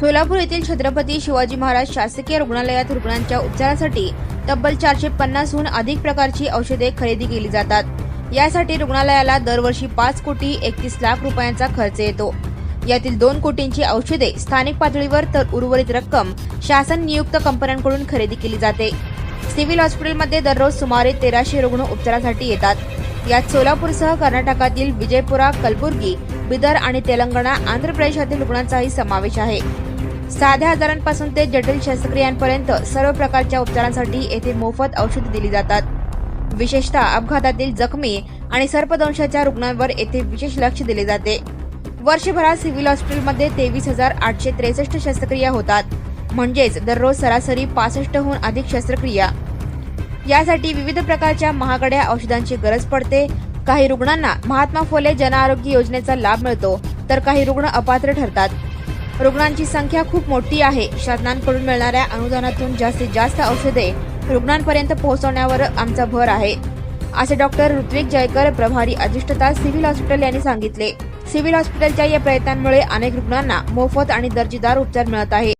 सोलापूर येथील छत्रपती शिवाजी महाराज शासकीय रुग्णालयात रुग्णांच्या उपचारासाठी तब्बल चारशे पन्नासहून अधिक प्रकारची औषधे खरेदी केली जातात. यासाठी रुग्णालयाला दरवर्षी पाच कोटी एकतीस लाख रुपयांचा खर्च येतो. यातील दोन कोटींची औषधे स्थानिक पातळीवर तर उर्वरित रक्कम शासन नियुक्त कंपन्यांकडून खरेदी केली जाते. सिव्हिल हॉस्पिटलमध्ये दररोज सुमारे तेराशे रुग्ण उपचारासाठी येतात. यात सोलापूरसह कर्नाटकातील विजयपुरा कलबुर्गी बिदर आणि तेलंगणा आंध्र प्रदेशातील रुग्णांचाही समावेश आहे. साध्या आजारांपासून ते जटिल शस्त्रक्रियांपर्यंत सर्व प्रकारच्या उपचारांसाठी येथे मोफत औषध दिली जातात. विशेषतः अपघातातील जखमी आणि सर्पदंशाच्या रुग्णांवर येथे विशेष लक्ष दिले जाते. वर्षभरात सिव्हिल हॉस्पिटलमध्ये तेवीस हजार आठशे त्रेसष्ट शस्त्रक्रिया होतात. म्हणजेच दररोज सरासरी पासष्टहून अधिक शस्त्रक्रिया. यासाठी विविध प्रकारच्या महागड्या औषधांची गरज पडते. काही रुग्णांना महात्मा फुले जनआरोग्य योजनेचा लाभ मिळतो तर काही रुग्ण अपात्र ठरतात. रुग्णांची संख्या खूप मोठी आहे. शासनांकडून मिळणाऱ्या अनुदानातून जास्तीत जास्त औषधे रुग्णांपर्यंत पोहोचवण्यावर आमचा भर आहे. असे डॉक्टर ऋत्विक जयकर प्रभारी अधिष्ठता सिव्हिल हॉस्पिटल यांनी सांगितले. सिव्हिल हॉस्पिटलच्या या प्रयत्नांमुळे अनेक रुग्णांना मोफत आणि दर्जेदार उपचार मिळत आहे